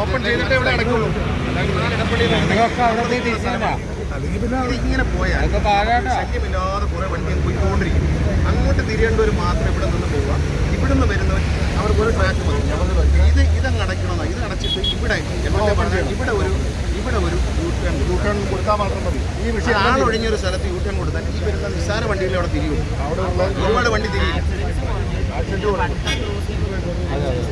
Open ചെയ്തിട്ട് ഇവിടെ അടക്കുള്ളൂ തിരിച്ചില്ല ഇത് ഇങ്ങനെ പോയാൽ ശല്യമില്ലാതെ കുറെ വണ്ടികൾ പോയിക്കൊണ്ടിരിക്കും. അങ്ങോട്ട് തിരിയേണ്ടവർ മാത്രം ഇവിടെ നിന്ന് പോവുക ഇവിടെ നിന്ന് വരുന്നവർ അവർക്ക് ഒരു ട്രാക്ക് മതി. ഇത് ഇതങ്ങ് അടയ്ക്കണമെന്നാ ഇത് അടച്ചിട്ട് ഇവിടെ ഇവിടെ ഒരു ഇവിടെ ഒരു യൂട്ടേൺ യൂട്ടേൺ കൊടുത്താൽ മാത്രം മതി. ഈ വിഷയം ആളൊഴിഞ്ഞൊരു സ്ഥലത്ത് യൂട്ടേൺ കൊടുത്താൽ ഈ വരുന്ന നിസ്സാര വണ്ടിയിൽ അവിടെ തിരിയും. അവിടെ ഒരുപാട് വണ്ടി തിരിയും.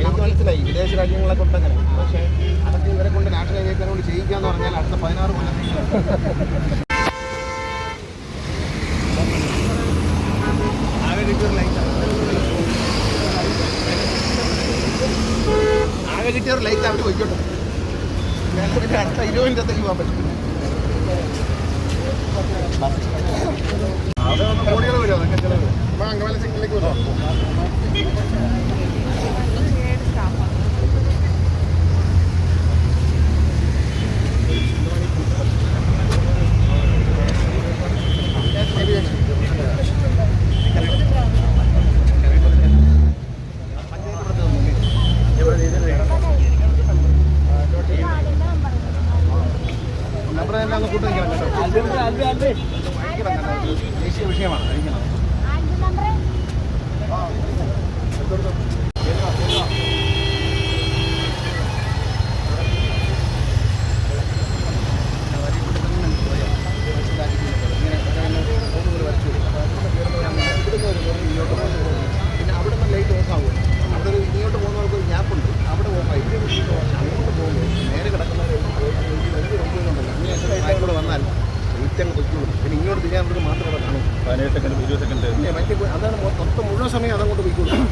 എനിക്ക് മനസ്സിലായി വിദേശ രാജ്യങ്ങളെ കൊണ്ട് അങ്ങനെ. പക്ഷേ അതൊക്കെ ഇവരെ കൊണ്ട് ചെയ്യിക്കാന്ന് പറഞ്ഞാൽ അടുത്ത പതിനാറ് കൊല്ലം ആകെ കിട്ടിയ ഒരു ലൈറ്റ് അവർ പോയിക്കോട്ടെ. അടുത്ത ഇരുപതിന്റെ മിനിറ്റത്തേക്ക് പോകാൻ പറ്റും. അവിടെ കോടികൾ വരും അതൊക്കെ ചിലവ്. നമ്പർ തന്നെ ഒന്ന് ഭയങ്കര കേട്ടോ ദേശീയ വിഷയമാണ്. കഴിക്കണം പിന്നെ അവിടെ നിന്ന് ലൈറ്റ് ഓഫ് ആവും അവിടെ ഒരു ഇങ്ങോട്ട് പോകുന്നവർക്ക് ഒരു ഗ്യാപ്പ് ഉണ്ട് അവിടെ ഓഫ് ആയി അങ്ങോട്ട് പോകുമ്പോൾ നേരെ കിടക്കുന്നവർ വലിയ വണ്ടികളുണ്ടല്ലോ അങ്ങനെ കൂടെ വന്നാൽ ലൈറ്റ് അങ്ങ് പൊയ്ക്കോളും. പിന്നെ ഇങ്ങോട്ട് തിരിയാൻ മാത്രമേ കാണൂ. പതിനേഴ് സെക്കൻഡ് ഇരുപത് സെക്കൻഡ് പിന്നെ മറ്റേ അതാണ് മൊത്തം മുഴുവൻ സമയം അതങ്ങോട്ട് പോയിക്കോളും.